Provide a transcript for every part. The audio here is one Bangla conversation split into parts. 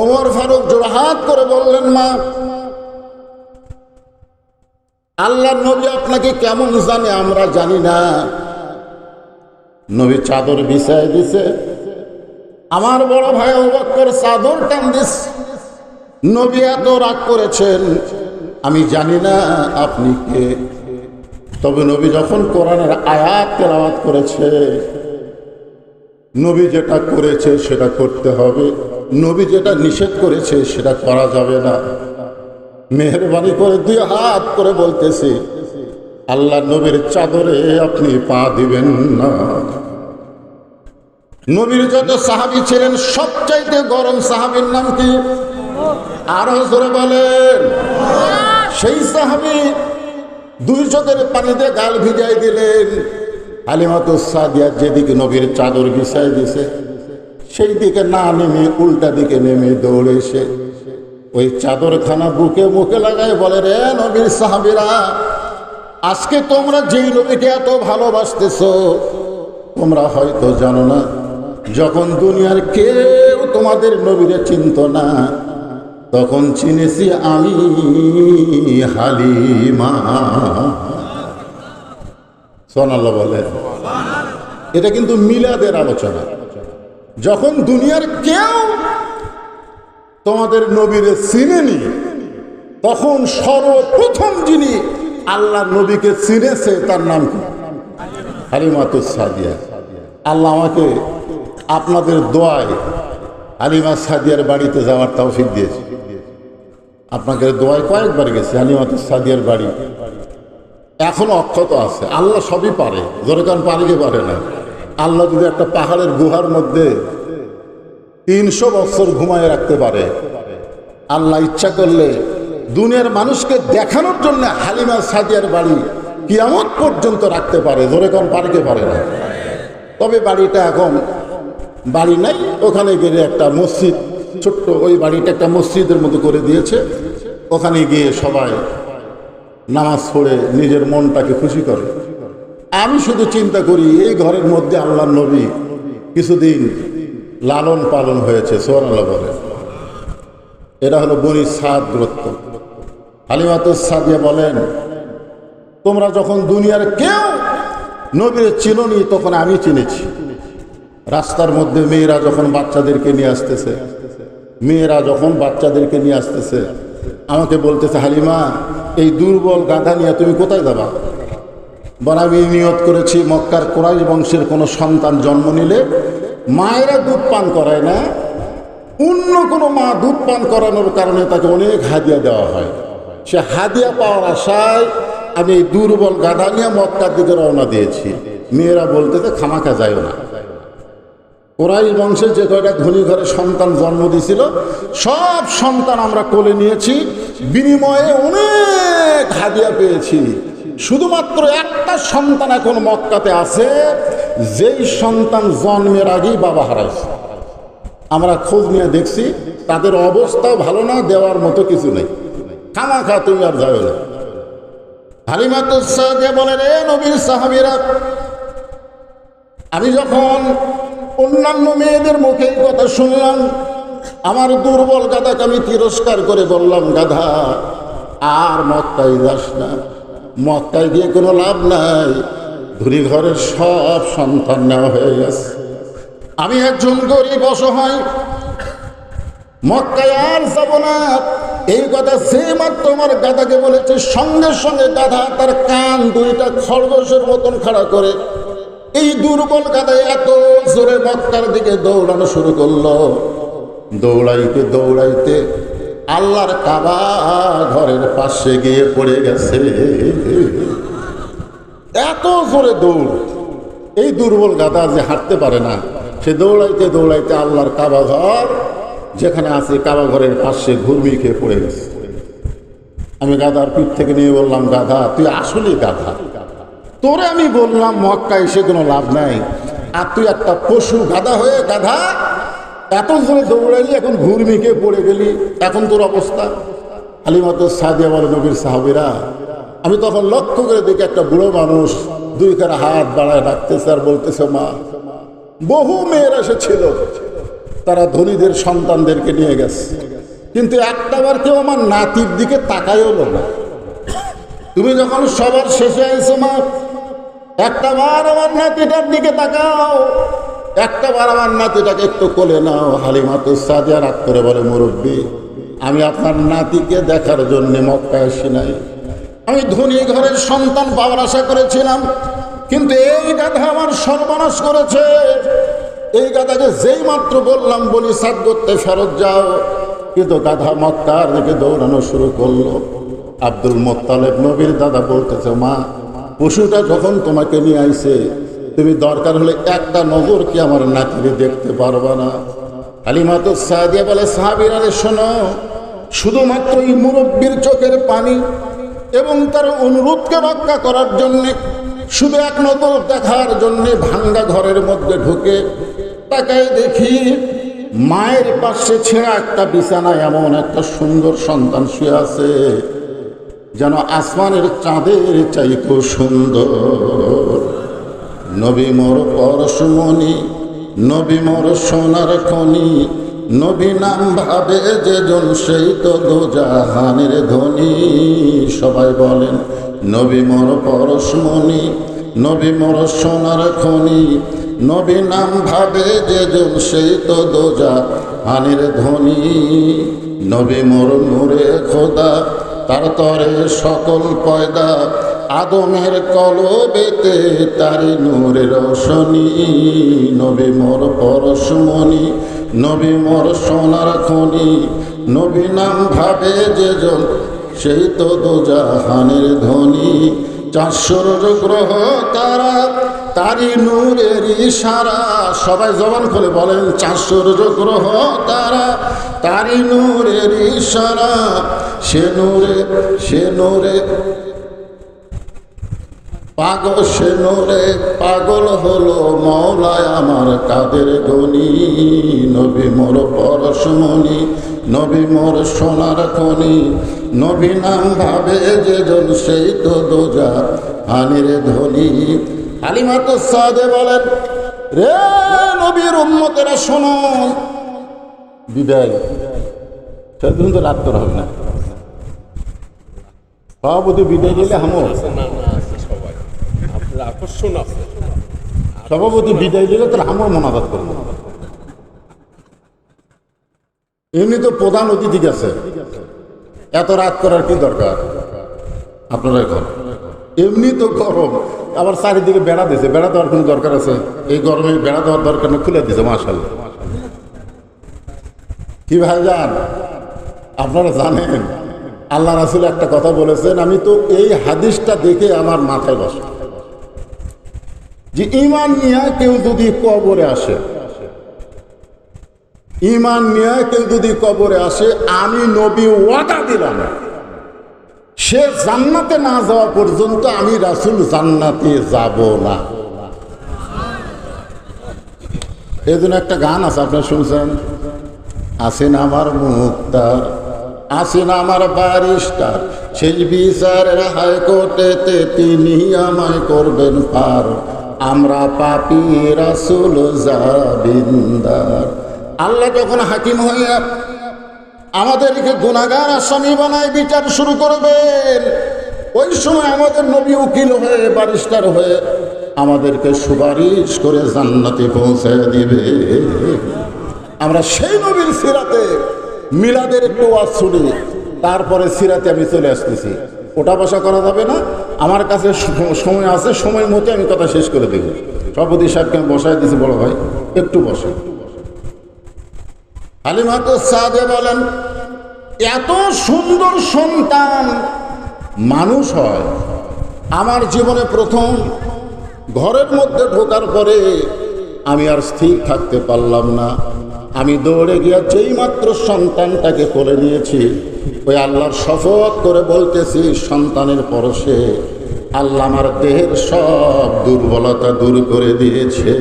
ওমর ফারুক জোড়হাত করে বললেন, মা আল্লাহ নবী আপনাকে কেমন জানে আমরা জানি না। নবী চাদর বিছায় দিছে। আমার বড় ভাই অবাক্কর চাদর টান দিস। নবী এত রাগ করেছেন, আমি জানি না আপনি কে। তবে নবী যখন কোরআনের আয়াত তেলাওয়াত করেছে, নবী যেটা করেছে সেটা করতে হবে। নবী যেটা নিষেধ করেছে সেটা করা যাবে না। মেহরবানি করে দুই হাত করে বলতেছি, আল্লাহ নবীর চাদরে আপনি পা দিবেন না। নবীর যত সাহাবি ছিলেন, সবচাইতে গরম সাহাবির নাম কি? আরও জোরে বলেন। সেই সাহাবি দুই চোখের পানিতে গাল ভিজাই দিলেন। আলিমাত সাদিয়া যেদিকে নবীর চাদর বিছাই দিছে সেই দিকে না নেমে, উল্টা দিকে নেমে দৌড়ে এসে। ওই চাদরখানা বুকে মুখে লাগায় বলে, রে নবীর সাহাবিরা, আজকে তোমরা যেই নবীকে এত ভালোবাসতেছ, তোমরা হয়তো জানো না, যখন দুনিয়ার কেউ তোমাদের নবীরে চিনত না, তখন চিনেছি আমি হালিমা। সোনাল্লাহ বলে এটা কিন্তু মিলাদের আলোচনা। যখন দুনিয়ার কেউ তোমাদের নবীরে চিনেনি তখন সর্বপ্রথম যিনি আল্লাহ নবীকে চিনেছে, তার নাম কি? হালিমাতুস সাদিয়া। আল্লাহ আমাকে আপনাদের দোয়ায় হালিমা সাদিয়ার বাড়িতে যাওয়ার তৌফিক দিয়েছে। আপনাকে দোয়ায় কয়েকবার গেছে, হালিমাতুস সাদিয়ার বাড়ি। এখনও অক্ষত আছে, আল্লাহ সবই পারে ধরে কারণ পারে না। আল্লাহ যদি একটা পাহাড়ের গুহার মধ্যে তিনশো বছর ঘুমায় রাখতে পারে, আল্লাহ ইচ্ছা করলে দুনিয়ার মানুষকে দেখানোর জন্য হালিমা সাদিয়ার বাড়ি কিয়ামত পর্যন্ত রাখতে পারে ধরে কারণ পারিকে পারে না। তবে বাড়িটা এখন বাড়ি নাই, ওখানে গেলে একটা মসজিদ, ছোট্ট ওই বাড়িটা একটা মসজিদের মতো করে দিয়েছে। ওখানে গিয়ে সবাই নামাজ পড়ে নিজের মনটাকে খুশি করে। আমি শুধু চিন্তা করি, এই ঘরের মধ্যে আল্লাহ নবী কিছুদিন লালন পালন হয়েছে সোয়ানাল্লাহ বলে। এটা হলো বনি সাদ দূরত্ব হালিমাত সাদিয়া বলেন, তোমরা যখন দুনিয়ার কেউ নবীর চিননি, তখন আমি চিনেছি। রাস্তার মধ্যে মেয়েরা যখন বাচ্চাদেরকে নিয়ে আসতেছে, মেয়েরা যখন বাচ্চাদেরকে নিয়ে আসতেছে, আমাকে বলতেছে, হালিমা, এই দুর্বল গাধা নিয়ে তুমি কোথায় যাবা? আমি নিয়ত করেছি মক্কার কোরাই বংশের কোনো সন্তান জন্ম নিলে। মায়েরা দুধ পান করায় না, অন্য কোনো মা দুধ পান করানোর কারণে তাকে অনেক হাদিয়া দেওয়া হয়। সে হাদিয়া পাওয়ার আশায় আমি এই দুর্বল গাধা নিয়ে মক্কার দিকে রওনা দিয়েছি। মেয়েরা বলতেছে, খামাখা যায় না। কোরাই বংশের যে কয়টা ধনী ঘরে সন্তান জন্ম দিয়েছিল, সব সন্তান আমরা কোলে নিয়েছি। বিনিময়ে অনেক হাদিয়া পেয়েছি। শুধুমাত্র একটা সন্তান এখন মক্কাতে আছে, যেই সন্তান জন্মের আগেই বাবা হারাইছে। আমরা খোঁজ নিয়ে দেখছি, তাদের অবস্থাও ভালো না, দেওয়ার মতো কিছু নেই। খামা খা তুমি আর যাবে না। হালিমাতুসাদে বলে, রে নবীর সাহাবিরা, আমি যখন অন্যান্য মেয়েদের মুখে কথা শুনলাম, আমার দুর্বল গাধাকে আমি তিরস্কার করে বললাম, গাধা, আর মক্কায় যাস না। মক্কায় গিয়ে কোনো লাভ নাই। ধুরি ঘরের সব সন্তান নেওয়া হয়ে গেছে। আমি একজন গরিব অসহায়। মক্কায় আর যাব না। এই কথা সে মাত্র আমার গাধাকে বলেছে, সঙ্গে সঙ্গে গাধা তার কান দুইটা খরগোশের মতন খাড়া করে এই দুর্বল গাধায় এত জোরে মক্কার দিকে দৌড়ানো শুরু করল। দৌড়াইতে দৌড়াইতে আল্লাহর কাবা ঘরের পাশে গিয়ে পড়ে গেছে। এত জোরে দৌড়। এই দুর্বল গাদা যে হাঁটতে পারে না, সে দৌড়াইতে দৌড়াইতে আল্লাহর কাবা ঘর, যেখানে আছে কাবা ঘরের পাশে ঘুরমি খেয়ে পড়ে গেছে। আমি গাধার পিঠ থেকে নিয়ে বললাম, গাধা, তুই আসলে গাধা। তোরে আমি বললাম মক্কা এসে কোনো লাভ নাই। আর তুই একটা পশু গাধা হয়ে গাধা এত জোরে দৌড়াইলি এখন ঘুরমি খেয়ে পড়ে গেলি, এখন তোর অবস্থা? আলিমাত সাদিয়া বলে নবীর সাহাবিরা, আমি তখন লক্ষ্য করে দেখি একটা বুড়ো মানুষ দুই কারা হাত বাড়ায় ডাকতেছে আর বলতেছে, মা, বহু মেয়েরা এসেছিল, তারা ধনীদের সন্তানদেরকে নিয়ে গেছে। কিন্তু একটাবার কেউ আমার নাতির দিকে তাকাইও না। তুমি যখন সবার শেষে আইছো, মা, একটা বার আমার নাতিটার দিকে তাকাও। একটা বার আমার নাতিটাকে একটু কোলে নাও, হালিমা তো সাদিয়া রাগ করে বলে, মুরব্বী, আমি আপনার নাতিকে দেখার জন্য মক্কা আসি নাই। আমি ধনী ঘরের সন্তান পাওয়ার আশা করেছিলাম, কিন্তু এই গাধা আমার সর্বনাশ করেছে। এই গাধাকে যেই মাত্র বললাম, বলি সাদ করতে ফেরত যাও। কিন্তু গাধা মক্কার দিকে দৌড়ানো শুরু করল। আব্দুল মোত্তালেব নবীর দাদা বলতেছে, মা, পশুটা যখন তোমাকে নিয়ে আইছে তুমি দরকার হলে একটা নগর কি আমার নাতিরে দেখতে পারবা না? আলিমা তো সাদিয়া বলে সাহাবিরারে শোনো, শুধুমাত্র এই মুরব্বীর চোখের পানি এবং তার অনুরোধকে রক্ষা করার জন্যে, শুধু এক নজর দেখার জন্যে ভাঙ্গা ঘরের মধ্যে ঢুকে তাকায় দেখি মায়ের পাশে ছেঁড়া একটা বিছানায় এমন একটা সুন্দর সন্তান শুয়ে আছে, যেন আসমানের চাঁদের চাইতো সুন্দর। নবী মোর পরশমণি নবী মোর সোনার খনি, নবী নাম ভাবে যে জন সেই তো দোজাহানের ধনী। সবাই বলেন, নবী মোর পরশমণি নবী মোর সোনার খনি, নবী নাম ভাবে যে জন সেই তো দোজা হানির ধনী। নবী মোর নূরে খোদা, তার তরে সকল পয়দা আদমের কলবেতে তারি নূরের রোশনী। নবী মোর পরশমণি, নবী মোর সোনার খনি। নবী নাম ভাবে যে জন, সেই তো দোজাহানের ধ্বনি চারশোর গ্রহ তারা তারি নূরের ইশারা। সবাই জবান খুলে বলেন, চারশোর গ্রহ তারা তারি নূরের ইশারা। সে নূরে সে নূরে পাগল সে পাগল হলো মৌলায় আমার কাদের গনি নবী মোর পরশমণি, নবী মোর সোনার খনি। নবী নাম ভাবে যে জন সেই তো দোজা হানির ধনী। হালিমা তো সাদে বলেন, রে নবীর উন্মতেরা শোনো, বিদায়। সেদিন তো রাত করা হবে না। সভাপতি বিদায় দিলে হামো। আকর্ষণ আছে। সভাপতি বিদায় দিলে তাহলে আমার মনাজাত করব। এমনি তো প্রধান অতিথি গেছে। এত রাত করার কি দরকার? আপনারা এখন এমনি তো গরম। আবার চারিদিকে বেড়া দিয়েছে বেড়া দেওয়ার কোনো দরকার আছে? এই গরমে বেড়া দেওয়ার দরকার না, খুলে দিয়েছে মাসাল কি ভাই যান আপনারা জানেন, আল্লাহ রাসুল একটা কথা বলেছেন, আমি তো এই হাদিসটা দেখে আমার মাথায় বসে। যে ইমান নিয়ে কেউ যদি কবরে আসে ইমান নিয়ে কেউ যদি কবরে আসে, আমি নবী ওয়াদা দিলাম। সে জান্নাতে না যাওয়া পর্যন্ত আমি রাসুল জান্নাতে যাব না। এই জন্য একটা গান আছে, আপনার শুনছেন? আসেন আমার মুক্তার, আসেন আমার বারিস্টার সেই বিচারের হাইকোর্টেতে তিনি আমায় করবেন পার। আমরা পাপি রাসুল জাবিন্দার। আল্লাহ যখন হাকিম হইয়া আমাদেরকে গুণাগার আসামি বানায়, বিচার শুরু করবেন। ওই সময় আমাদের নবী উকিল হয়ে বারিস্টার হয়ে আমাদেরকে সুপারিশ করে জান্নাতে পৌঁছে দিবে। আমরা সেই নবীর সিরাতে মিলাদের একটু ওয়াজ শুনি, তারপরে সিরাতে আমি চলে আসতেছি। ওটা বসা করা যাবে না। আমার কাছে সময় আছে সময় মতো আমি কথা শেষ করে দেব। সভাপতি সাহেবকে আমি বসাই দিয়েছি বড় ভাই, একটু বসে আলিমাত সাদে বলেন, এত সুন্দর সন্তান মানুষ হয়। আমার জীবনে প্রথম ঘরের মধ্যে ঢোকার পরে আমি আর স্থির থাকতে পারলাম না। আমি দৌড়ে গিয়ে যেই মাত্র সন্তানটাকে কোলে নিয়েছি, ওই আল্লাহর শপথ করে বলতেছি, সন্তানের পরশে আল্লাহ আমার দেহের সব দুর্বলতা দূর করে দিয়েছে।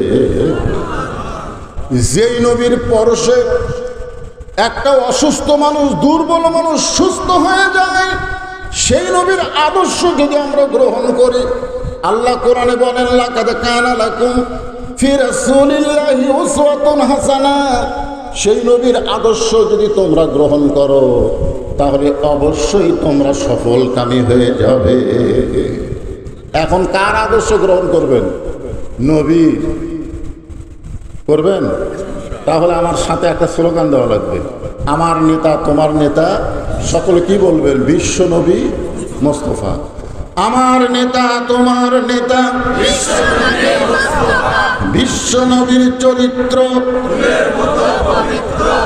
যেই নবীর পরশে একটা অসুস্থ মানুষ, দুর্বল মানুষ সুস্থ হয়ে যায়, সেই নবীর আদর্শ যদি আমরা গ্রহণ করি, আল্লাহ কোরআনে বলেন হাসানা। সেই নবীর আদর্শ যদি তোমরা গ্রহণ করো, তাহলে অবশ্যই তোমরা সফল সফলকামী হয়ে যাবে। এখন কার আদর্শ গ্রহণ করবেন? নবী। করবেন? তাহলে আমার সাথে একটা স্লোগান দেওয়া লাগবে। আমার নেতা, তোমার নেতা, সকলে কি বলবেন? বিশ্ব নবী মোস্তফা। আমার নেতা, তোমার নেতা। বিশ্ব নবীর চরিত্র।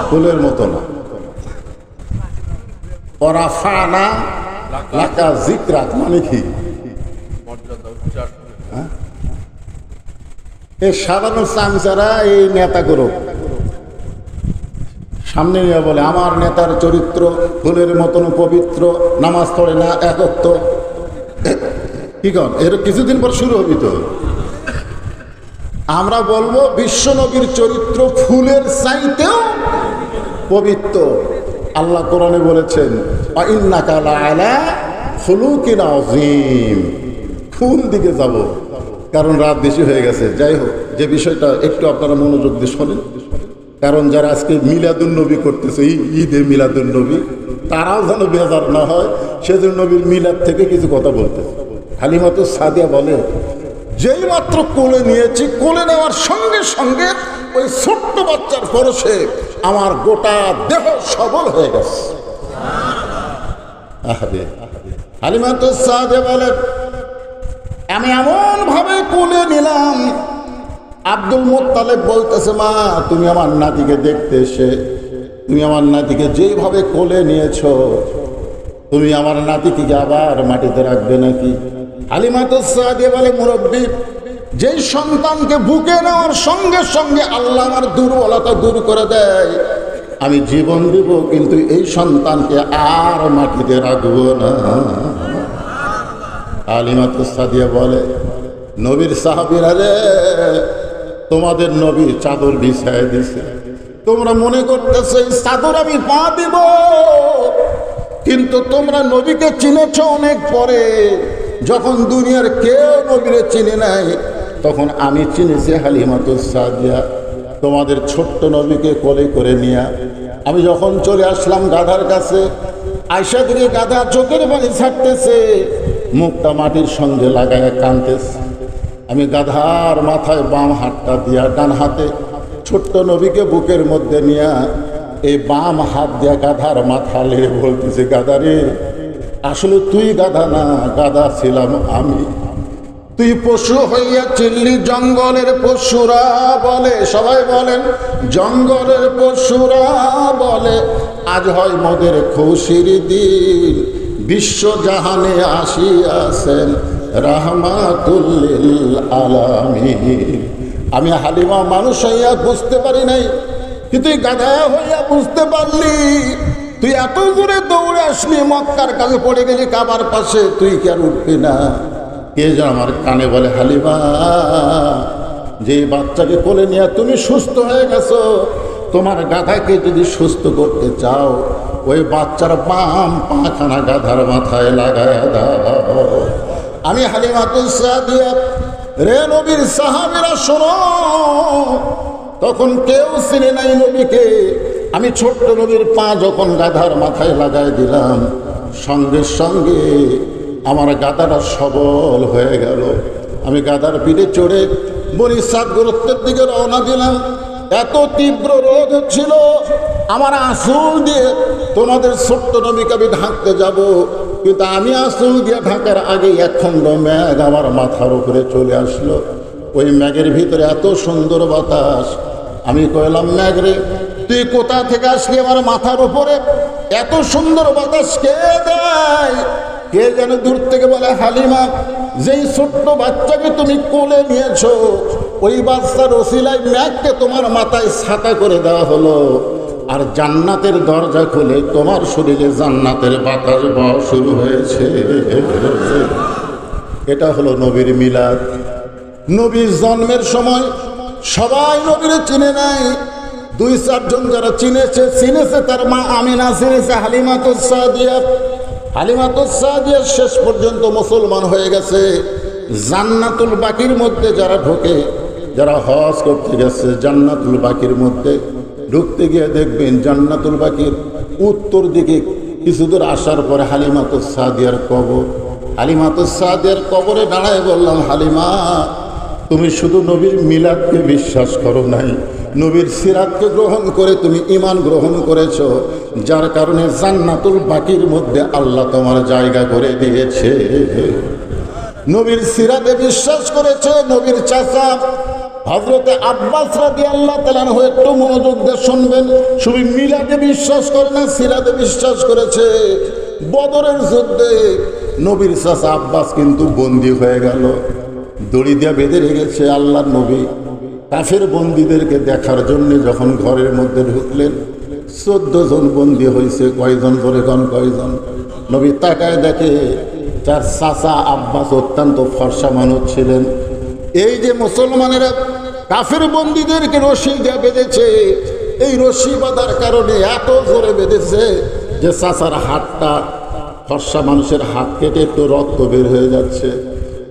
ফুলের মতো না। ওরা ফানা লাকা মানে কি? উচ্চার সাধারণ চামচারা এই সামনে নিয়ে বলে, আমার নেতার চরিত্র ফুলের মতন পবিত্র, নামাজ পড়ে না একত্র কি কন? এর কিছুদিন পর শুরু হবি তো। আমরা বলব বিশ্বনবীর চরিত্র ফুলের চাইতেও পবিত্র। আল্লাহ কোরআনে বলেছেন কোন দিকে যাব, কারণ রাত বেশি হয়ে গেছে। যাই হোক, যে বিষয়টা একটু আপনারা মনোযোগ দিয়ে শোনেন। কারণ যারা আজকে মিলাদুন নবী করতেছে ঈদে মিলাদুন নবী তারাও যেন বেজার না হয়, সেজন্য নবীর মিলাদ থেকে কিছু কথা বলতে হালিমাতো সাদিয়া বলে, যেই মাত্র কোলে নিয়েছি, কোলে নেওয়ার সঙ্গে সঙ্গে ওই ছোট্ট বাচ্চার পরশে আমার গোটা দেহ সবল হয়ে গেছে। হালিমাতো সাদিয়া বলে, আমি এমন ভাবে কোলে নিলাম। আব্দুল মোত্তালেব বলতেছে, মা, তুমি আমার নাতিকে দেখতে এসে, তুমি আমার নাতিকে যেইভাবে কোলে নিয়েছো, তুমি আমার নাতিকে আবার মাটিতে রাখবে নাকি? সাদিয়ে বলে মুরব্বী, যেই সন্তানকে বুকে নেওয়ার সঙ্গে সঙ্গে আল্লাহ আমার দুর্বলতা দূর করে দেয়। আমি জীবন দিব, কিন্তু এই সন্তানকে আর মাটিতে রাখব না। আলিমাত সাদিয়া বলে, নবীর সাহাবিরা রে, তোমাদের নবী চাদর বিছায় দিছে। তোমরা মনে করতেছো, এই চাদর আমি পা দিব। কিন্তু তোমরা নবীকে চিনেছ অনেক পরে। যখন দুনিয়ার কেউ নবীরে চিনে নাই, তখন আমি চিনেছি হালিমাতুল সাদিয়া, তোমাদের ছোট্ট নবীকে কোলে করে নিয়া আমি যখন চলে আসলাম গাধার কাছে আয়সা দিকে গাধা চোখের পানি ছাড়তেছে, মুখটা মাটির সঙ্গে লাগায় কানতেছে। আমি গাধার মাথায় বাম হাতটা দিয়া ডান হাতে ছোট্ট নবীকে বুকের মধ্যে নিয়া এই বাম হাত দিয়া গাধার মাথা লেড়ে বলতেছে গাধারে আসলে তুই গাধা না, গাধা ছিলাম আমি। তুই পশু হইয়া চিল্লি জঙ্গলের পশুরা বলে, সবাই বলেন, জঙ্গলের পশুরা বলে, আজ হয় মোদের খুশির দিন। বিশ্ব জাহানে আসিয়াছেন রাহমাতুল্লিল আলামিন। আমি হালিমা মানুষ হইয়া বুঝতে পারি নাই, কিন্তু গাধা হইয়া বুঝতে পারলি তুই এত দূরে দৌড়ে আসলি, মক্কার কাছে পড়ে গেলি কাবার পাশে, তুই কি আর উঠবি না? কে যে আমার কানে বলে, হালিমা, যে বাচ্চাকে কোলে নিয়ে তুমি সুস্থ হয়ে গেছো, তোমার গাধাকে যদি সুস্থ করতে চাও, ওই বাচ্চার বাম পাখানা গাধার মাথায় লাগায় দাও। আমি হালিমাতুল সাদিয়া, রে নবীর সাহাবিরা শোনো, তখন কেউ চিনে নাই নবীকে। আমি ছোট্ট নবীর পা যখন গাধার মাথায় লাগাই দিলাম, সঙ্গে সঙ্গে আমার গাধাটা সবল হয়ে গেল। আমি গাধার পিঠে চড়ে বরিশাদ গুরুত্বের দিকে রওনা দিলাম। এত তীব্র রোদ হচ্ছিল আমার আসল দিয়ে তোমাদের ছোট্ট নবীকে আমি ঢাকতে যাব, কিন্তু আমি আসল দিয়ে ঢাকার আগে এক খণ্ড ম্যাঘ আমার মাথার উপরে চলে আসলো। ওই ম্যাগের ভিতরে এত সুন্দর বাতাস, আমি কইলাম ম্যাগ রে তুই কোথা থেকে আসলি আমার মাথার উপরে? এত সুন্দর বাতাস কে দেয়? কে যেন দূর থেকে বলে, হালিমা, যেই ছোট্ট বাচ্চাকে তুমি কোলে নিয়েছো, ওই বাচ্চার ওসিলায় ম্যাগকে তোমার মাথায় ছাতা করে দেওয়া হলো। আর জান্নাতের দরজা খুলে তোমার শরীরে জান্নাতের বাতাস বওয়া শুরু হয়েছে। এটা হলো নবীর মিলাদ। নবীর জন্মের সময় সবাই নবীরে চিনে নাই দুই চারজন যারা চিনেছে চিনেছে তার মা আমিনা, চিনেছে হালিমাতুল সাদিয়া হালিমাতুল সাদিয়া শেষ পর্যন্ত মুসলমান হয়ে গেছে। জান্নাতুল বাকির মধ্যে যারা ঢোকে, যারা হজ করতে গেছে, জান্নাতুল বাকির মধ্যে ঢুকতে গিয়ে দেখবেন জান্নাতুল বাকির উত্তর দিকে কিছু দূর আসার পরে হালিমাতো সাদিয়ার কবর। হালিমাতো সাদিয়ার কবরে দাঁড়ায় বললাম, হালিমা, তুমি শুধু নবীর মিলাদকে বিশ্বাস করো নাই নবীর সিরাতকে গ্রহণ করে তুমি ইমান গ্রহণ করেছ, যার কারণে জান্নাতুল বাকির মধ্যে আল্লাহ তোমার জায়গা করে দিয়েছে। নবীর সিরাতে বিশ্বাস করেছে, নবীর চাচা হজরতে আব্বাস রাদি আল্লাহ তালান হয়ে একটু মনোযোগ দিয়ে শুনবেন। শুধু মিলাদে বিশ্বাস করে না, সিরাতে বিশ্বাস করেছে। বদরের যুদ্ধে নবীর চাচা আব্বাস কিন্তু বন্দী হয়ে গেল। দড়ি দিয়ে বেঁধে রেখেছে আল্লাহ নবী। কাফের বন্দীদেরকে দেখার জন্য যখন ঘরের মধ্যে ঢুকলেন চোদ্দ জন বন্দী হয়েছে কয়জন ধরে কন কয়জন? নবী তাকায় দেখে যার চাচা আব্বাস অত্যন্ত ফর্সা মানুষ ছিলেন। এই যে মুসলমানেরা কাফের বন্দীদেরকে রশি দিয়ে বেঁধেছে, এই রশি বাঁধার কারণে এত জোরে বেঁধেছে যে চাচার হাতটা ফর্সা মানুষের হাত কেটে একটু রক্ত বের হয়ে যাচ্ছে।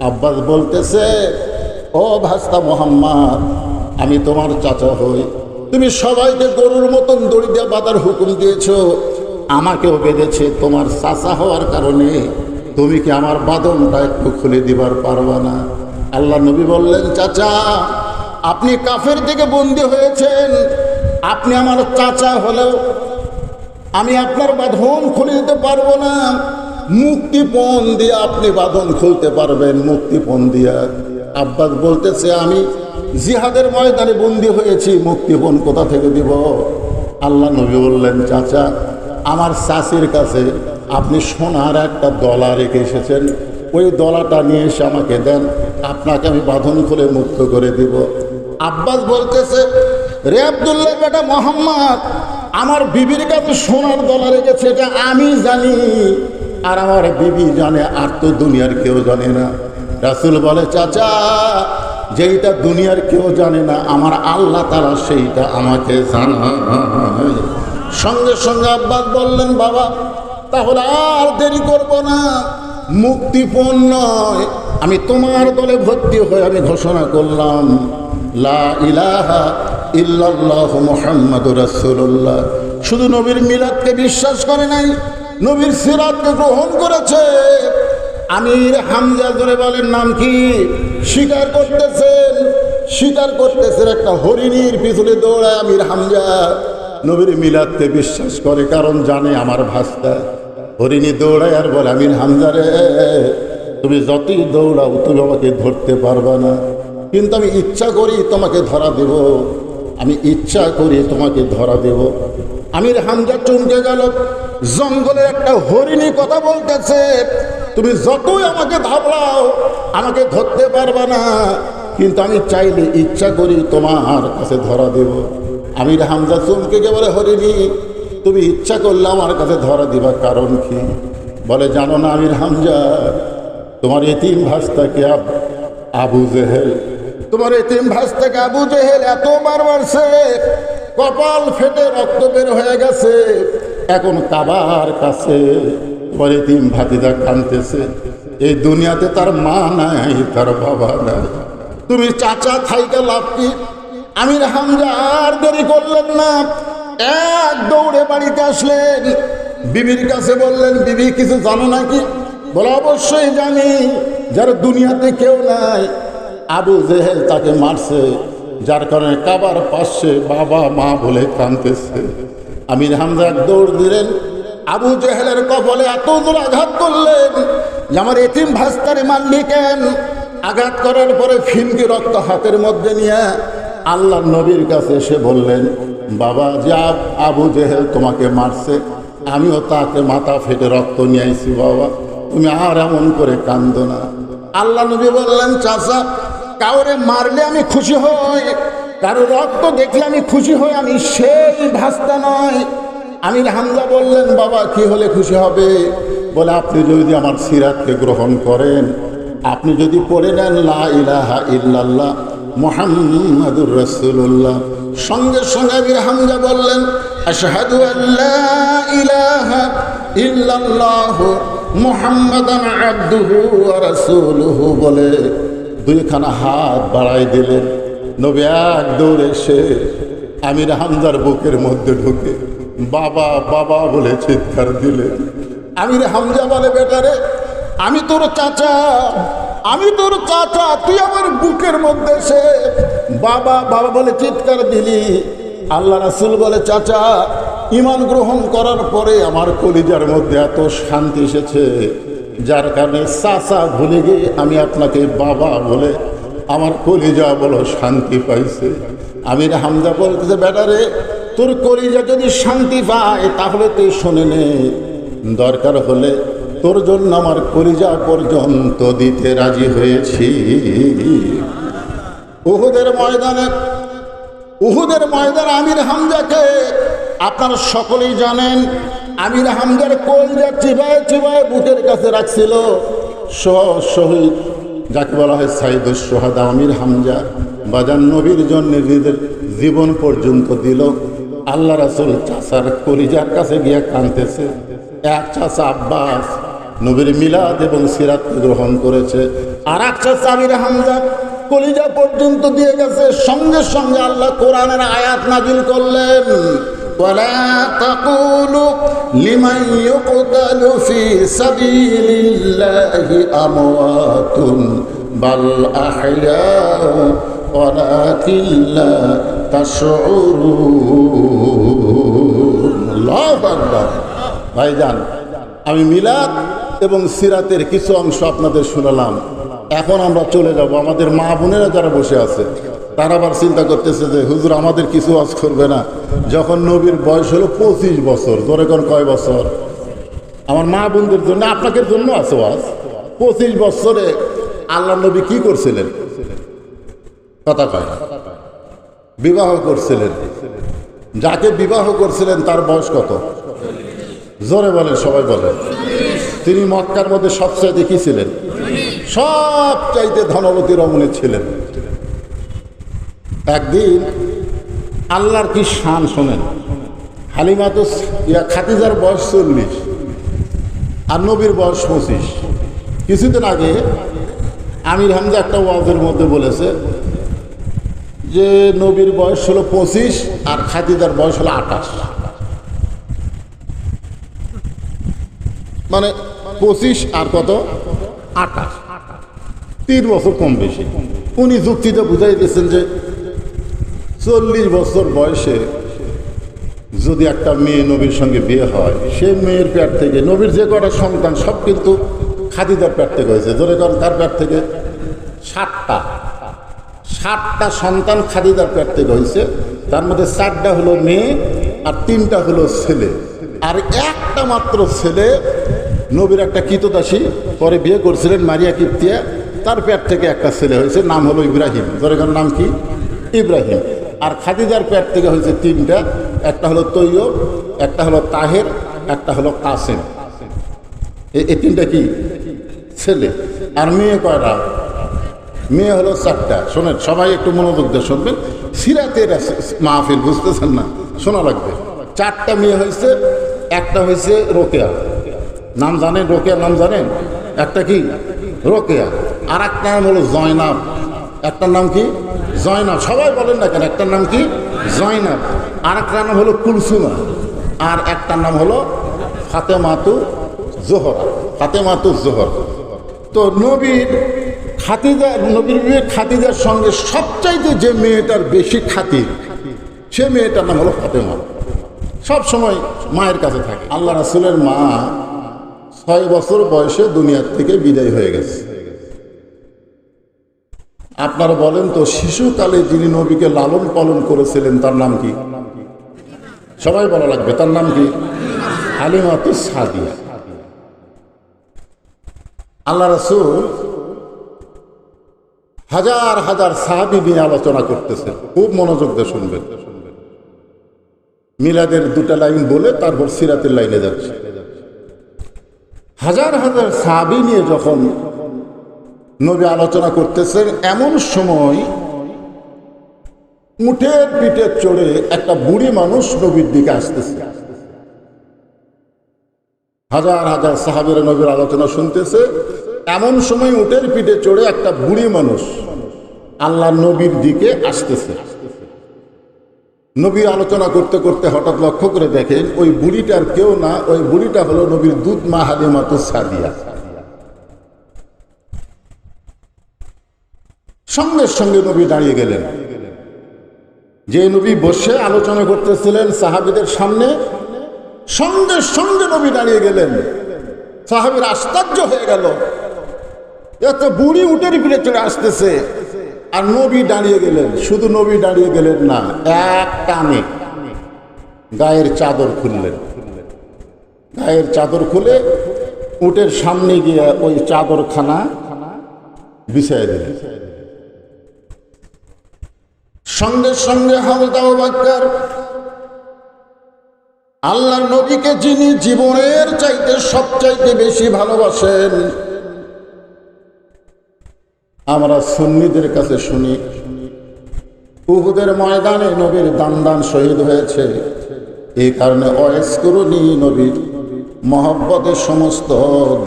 আব্বাস বলতেছে ও ভাস্তা মোহাম্মদ, আমি তোমার চাচা হই। তুমি সবাইকে গরুর মতন দড়ি দিয়ে বাঁধার হুকুম দিয়েছ। আমাকেও বেঁধেছে তোমার চাচা হওয়ার কারণে। তুমি কি আমার বাদনটা একটু খুলে দিবার পারবা না? আল্লাহ নবী বললেন, চাচা, আপনি কাফের থেকে বন্দী হয়েছেন। আপনি আমার চাচা হলেও আমি আপনার বাঁধন খুলে দিতে পারব না। মুক্তিপণ দিয়ে আপনি বাঁধন খুলতে পারবেন, মুক্তিপণ দিয়া। আব্বাস বলতেছে, আমি জিহাদের ময়দানে বন্দি হয়েছি মুক্তিপণ কোথা থেকে দিব? আল্লাহ নবী বললেন, চাচা, আমার চাষির কাছে আপনি সোনার একটা দলা রেখে এসেছেন। ওই দলাটা নিয়ে এসে আমাকে দেন। আপনাকে আমি বাঁধন খুলে মুক্ত করে দিব। আব্বাস বলতেছে, রে আবদুল্লাহ বেটা মোহাম্মদ, আমার বিবির কাছে সোনার দলা রেখেছে, এটা আমি জানি। আর আমার বিবি জানে, আর তো দুনিয়ার কেউ জানে না। রাসুল বলে, চাচা, যেইটা দুনিয়ার কেউ জানে না, আমার আল্লাহ তারা সেইটা আমাকে জানায় সঙ্গে সঙ্গে আব্বাস বললেন, বাবা, তাহলে আর দেরি করব না, মুক্তিপণ নয়। আমি তোমার দলে ভর্তি হয়ে আমি ঘোষণা করলাম, লা ইলাহা রাসূলুল্লাহ। শুধু নবীর মিলাদকে বিশ্বাস করে নাই, নবীর সিরাতকে গ্রহণ করেছে। আমির হামজা ধরে বলেন, নাম কি? স্বীকার করতেছেন স্বীকার করতেছেন একটা হরিণীর পিছনে দৌড়ায় আমির হামজা। নবীর মিলাদকে বিশ্বাস করে, কারণ জানে আমার ভাস্তা। হরিণী দৌড়ায় আর বলে, আমির হামজারে তুমি যতই দৌড়াও, তুমি আমাকে ধরতে পারবে না। কিন্তু আমি ইচ্ছা করি তোমাকে ধরা দেব। আমি ইচ্ছা করি তোমাকে ধরা দেব। আমির হামজা চমকে গেল জঙ্গলে একটা হরিণী কথা বলতেছে। তুমি যতই আমাকে ধাবলাও আমাকে ধরতে পারবে না। কিন্তু আমি চাইলে ইচ্ছা করি তোমার কাছে ধরা দেব। আমির হামজা চমকে বলে হরিণী তুমি ইচ্ছা করলে আমার কাছে ধরা দিবার কারণ কি? বলে, জানো না আমির হামজা, তোমার এতিম ভাস্তাকে আব- জেহেল, তোমার এতিম ভাস্তাকে আবু জেহেল এতবার মারছে, কপাল ফেটে রক্ত বের হয়ে গেছে, এখন কাবার কাছে। এতিম ভাতিদা কানতেছে এই দুনিয়াতে তার মা নাই, তার বাবা নাই। তুমি চাচা থাইকে লাভ কি? আমির হামজা আর দেরি করলেন না। এক দৌড়ে বাড়িতে আসলেন। বিবির কাছে বললেন, বিবি, কিছু জানো নাকি? বলে, অবশ্যই জানি। যার দুনিয়াতে কেউ নাই, আবু জেহেল তাকে মারছে। যার কারণে কাবার পাশে বাবা মা বলে কাঁদতেছে। আমির হামজা দৌড় দিলেন। আবু জেহেলের কপালে এত দূর আঘাত করলেন যে আমার এতিম ভাস্তারে মারলি কেন আঘাত করার পরে ফিনকি রক্ত হাতের মধ্যে নিয়ে আল্লাহ নবীর কাছে এসে বললেন, বাবা, যা আবু জেহেল তোমাকে মারছে, আমিও তাকে মাথা ফেটে রক্ত নিয়ে আইছি, বাবা। তুমি আর এমন করে কান্দ না। আল্লাহ নবী বললেন, চাচা, কাউরে মারলে আমি খুশি হই, কারও রক্ত দেখলে আমি খুশি হই, আমি সেই ভাস্তা নয় আমির হামজা বললেন, বাবা, কি হলে খুশি হবে? বলে, আপনি যদি আমার সিরাতকে গ্রহণ করেন, আপনি যদি পড়ে নেন, লা ইলাহা ইল্লাল্লাহ, মোহাম্মদুর রসুল্লাহ সঙ্গে সঙ্গে আমির হামজা বললেন, আশহাদু আল্লাহ ইলাহা ইল্লাল্লাহ মুহাম্মাদান আবদুহু ওয়া রাসূলুহু, বলে দুইখানা হাত বাড়াই দিলেন। নবী এক দৌড়ে এসে আমির হামজার বুকের মধ্যে ঢুকে বাবা বাবা বলে চিৎকার দিলে। আমি রে হামজা বলে বেটারে আমি তোর চাচা, আমি তোর চাচা, তুই আমার বুকের মধ্যে সে বাবা বাবা বলে চিৎকার দিলি। আল্লাহ রাসুল বলে, চাচা ইমান গ্রহণ করার পরে আমার কলিজার মধ্যে এত শান্তি এসেছে, যার কারণে চাচা ভুলে গিয়ে আমি আপনাকে বাবা বলে আমার কলিজা বলো শান্তি পাইছে। আমি আমির হামজা বলতেছে বেটারে তোর কলিজা যদি শান্তি পায়, তাহলে তুই শোনে নে। দরকার হলে তোর জন্য আমার কলিজা পর্যন্ত দিতে রাজি হয়েছি। উহুদের ময়দানে, উহুদের ময়দান আমির হামজাকে, আপনারা সকলেই জানেন, আমির হামজার কলজা চিবায় চিবায় বুকের কাছে রাখছিল। শহীদ যাকে বলা হয় সাইদুস সোহাদা আমির হামজা বাজার নবীর জন্য জীবন পর্যন্ত দিল। আল্লাহ রাসুল চাষার কলিজার কাছে গিয়ে কানতেছে এক চাষা আব্বাস নবীর মিলাদ এবং সিরাত গ্রহণ করেছে আর এক চাষা আমির হামজা কলিজা পর্যন্ত দিয়ে গেছে সঙ্গে সঙ্গে আল্লাহ কোরআনের আয়াত নাজিল করলেন ولا تقولوا لمن يقتل في سبيل الله أموات بل أحياء ولكن لا تشعرون الله أكبر ভাইজান আমি মিলাদ এবং সিরাতের কিছু অংশ আপনাদের শুনলাম এখন আমরা চলে যাব আমাদের মা বোনেরা যারা বসে আছে তারা আবার চিন্তা করতেছে যে হুজুর আমাদের কিছু আজ করবে না যখন নবীর বয়স হলো পঁচিশ বছর ধরে কোন কয় বছর আমার মা বোনদের জন্য আপনাদের জন্য আছে আজ পঁচিশ বছরে আল্লাহ নবী কি করছিলেন কথা বিবাহ করছিলেন। যাকে বিবাহ করছিলেন, তার বয়স কত? জোরে বলেন, সবাই বলেন। তিনি মক্কার মধ্যে সবচেয়ে কি ছিলেন? সব চাইতে ধনবতী রমণী ছিলেন। একদিন আল্লাহর কি শান শোনেন? হালিমা তো ইয়া খাতিজার বয়স চল্লিশ আর নবীর বয়স পঁচিশ। কিছুদিন আগে আমির হামজা একটা ওয়াজের মধ্যে বলেছে যে নবীর বয়স হলো পঁচিশ, আর খাদিদার বয়স হলো আঠাশ। মানে পঁচিশ আর কত? আঠাশ। তিন বছর কম বেশি। উনি যুক্তিতে বুঝাই দিয়েছেন যে চল্লিশ বছর বয়সে যদি একটা মেয়ে নবীর সঙ্গে বিয়ে হয়, সে মেয়ের পেট থেকে, নবীর যে কটা সন্তান, সব কিন্তু খাদিদার পেট থেকে হয়েছে। ধরে করেন তার পেট থেকে ষাটটা ষাটটা সন্তান খাদিদার পেট থেকে হয়েছে তার মধ্যে চারটা হলো মেয়ে আর তিনটা হলো ছেলে। আর একটা মাত্র ছেলে নবীর একটা কীতদাসী পরে বিয়ে করছিলেন মারিয়া কিপ্তিয়া। তার পেট থেকে একটা ছেলে হয়েছে, নাম হলো ইব্রাহিম। করেন নাম কি? ইব্রাহিম। আর খাদিজার পেট থেকে হয়েছে তিনটা। একটা হলো তৈয় একটা হলো তাহের, একটা হলো কাসেম। এই তিনটা কি? ছেলে। আর মেয়ে কয়টা? মেয়ে হলো চারটা। শোনেন, সবাই একটু মনোযোগ দিয়ে শুনবেন। সিরাতের মাহফিল, বুঝতেছেন না? শোনা লাগবে। চারটা মেয়ে হয়েছে, একটা হয়েছে রোকেয়া। নাম জানেন? রোকেয়া নাম জানেন? একটা কি? রোকেয়া। আর একটা নাম হলো জয়নাব। একটার নাম কি? জয়নাব। সবাই বলেন না কেন, একটার নাম কি? জয়নাব। আর একটা নাম হলো কুলসুমা। আর একটার নাম হলো ফাতেমাতু জোহরা। ফাতেমাতু জোহর। তো নবীর খাতিজা, নবীর বিয়ে খাতিজার সঙ্গে সবচাইতে যে মেয়েটার বেশি খাতির, সে মেয়েটার নাম হলো ফাতেমা। সব সময় মায়ের কাছে থাকে। আল্লাহ রাসুলের মা ছয় বছর বয়সে দুনিয়ার থেকে বিদায় হয়ে গেছে। আপনারা বলেন তো, শিশুকালে যিনি নবীকে লালন পালন করেছিলেন, তার নাম কি? সবাই বলা লাগবে, তার নাম কি? হালিমাতু সাদিয়া। আল্লাহ রসুল হাজার হাজার সাহাবি নিয়ে আলোচনা করতেছেন, খুব মনোযোগ দিয়ে শুনবেন। মিলাদের দুটা লাইন বলে তারপর সিরাতের লাইনে যাচ্ছে। হাজার হাজার সাহাবি নিয়ে যখন নবী আলোচনা করতেছেন, এমন সময় উঠের পিঠে চড়ে একটা বুড়ি মানুষ নবীর দিকে আসতেছে। হাজার হাজার সাহাবের নবীর আলোচনা শুনতেছে এমন সময় উটের পিঠে চড়ে একটা বুড়ি মানুষ আল্লাহ নবীর দিকে আসতেছে। নবী আলোচনা করতে করতে হঠাৎ লক্ষ্য করে দেখেন ওই বুড়িটার কেউ না, ওই বুড়িটা হলো নবীর দুধ মা হালিমাতু সাদিয়া। সঙ্গে সঙ্গে নবী দাঁড়িয়ে গেলেন। যে নবী বসে আলোচনা করতেছিলেন সাহাবিদের সামনে, সঙ্গে সঙ্গে নবী দাঁড়িয়ে গেলেন। সাহাবির আশ্চর্য হয়ে গেল। এত বুড়ি উটের ফিরে চলে আসতেছে। আর নবী দাঁড়িয়ে গেলেন। শুধু নবী দাঁড়িয়ে গেলেন না, এক টানে গায়ের চাদর খুললেন। গায়ের চাদর খুলে উটের সামনে গিয়ে ওই চাদরখানা বিছাই দিলেন। সঙ্গে সঙ্গে হালদাও বাক্কার আল্লাহ নবীকে যিনি জীবনের চাইতে সবচাইতে বেশি ভালোবাসেন আমরা সুন্নিদের কাছে শুনি। উহুদের ময়দানে নবীর দান দান শহীদ হয়েছে। এই কারণে অয়েস করুনি নবীর মহব্বতের সমস্ত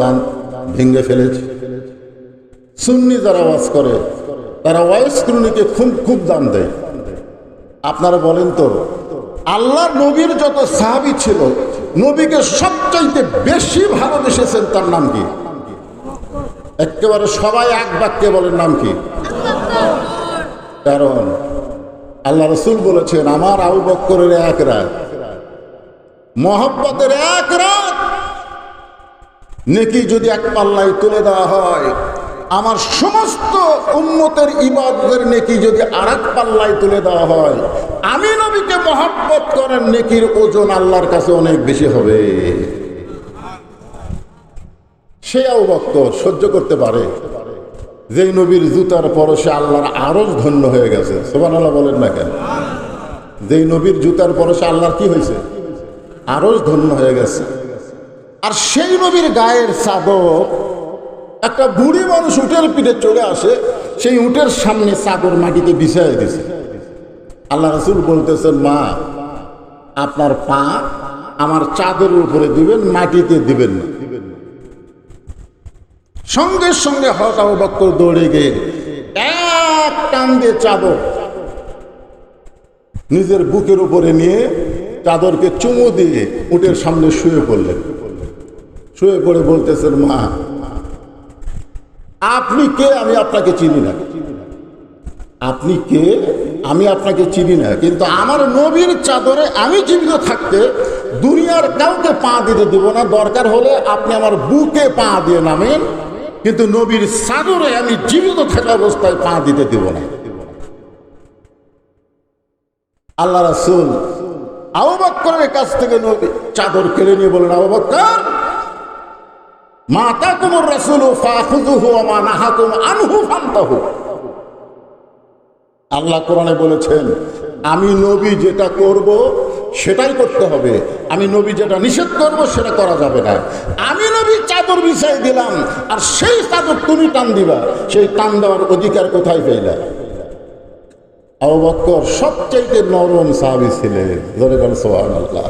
দান ভেঙে ফেলেছে। সুন্নি যারা ওয়াজ করে, তারা ওয়াইস করুনিকে খুব খুব দান দেয়। আপনারা বলেন তো, আল্লাহ নবীর যত সাহাবি ছিল, নবীকে সবচাইতে বেশি ভালোবেসেছেন তার নাম কি? একেবারে সবাই এক বাক্যে বলেন নাম কি? কারণ আল্লাহ রসুল বলেছেন, আমার আবু বক্করের এক রাত, মহব্বতের এক রাত নেকি যদি এক পাল্লায় তুলে দেওয়া হয়, আমার সমস্ত উন্মতের ইবাদতের নেকি যদি আর এক পাল্লায় তুলে দেওয়া হয়, আমি নবীকে মহব্বত করেন নেকির ওজন আল্লাহর কাছে অনেক বেশি হবে। সে অবক্ত সহ্য করতে পারে। যেই নবীর জুতার পরশে আল্লাহর আরও ধন্য হয়ে গেছে সোবান আল্লাহ বলেন না কেন? যেই নবীর জুতার পরশে আল্লাহর কি হয়েছে? আরও ধন্য হয়ে গেছে। আর সেই নবীর গায়ের চাদর, একটা বুড়ি মানুষ উটের পিঠে চলে আসে, সেই উটের সামনে চাদর মাটিতে বিছাই দিছে। আল্লাহ রসুল বলতেছেন, মা, আপনার পা আমার চাদরের উপরে দিবেন, মাটিতে দিবেন না। সঙ্গে সঙ্গে হঠাৎ বক্কর দৌড়ে গিয়ে এক টান দিয়ে চাদর নিজের বুকের উপরে নিয়ে চাদরকে চুমু দিয়ে উটের সামনে শুয়ে পড়লেন। শুয়ে পড়ে বলতেছেন, মা, আপনি কে? আমি আপনাকে চিনি না। আপনি কে? আমি আপনাকে চিনি না। কিন্তু আমার নবীর চাদরে আমি জীবিত থাকতে দুনিয়ার কাউকে পা দিতে দিব না। দরকার হলে আপনি আমার বুকে পা দিয়ে নামেন। কিন্তু নবীর চাদরে আমি জীবিত থাকা অবস্থায় পা দিতে দিব না। আল্লাহ রাসুল আবু বক্করের কাছ থেকে নবী চাদর কেড়ে নিয়ে বলেন আবু বক্কর মাতা কুমুর রাসুল ফাহুজুহু মা নাহাকুম আনহু ফান্তাহু আল্লাহ কোরআনে বলেছেন, আমি নবী যেটা করব সেটাই করতে হবে। আমি নবী যেটা নিষেধ করব, সেটা করা যাবে না। আমি নবী চাদর বিছাই দিলাম, আর সেই চাদর তুমি টান দিবা। সেই টান দেওয়ার অধিকার কোথায় পেলা আবু সবচাইতে নরম সাহাবি ছিলেন। ধরে গেল সোহান আল্লাহ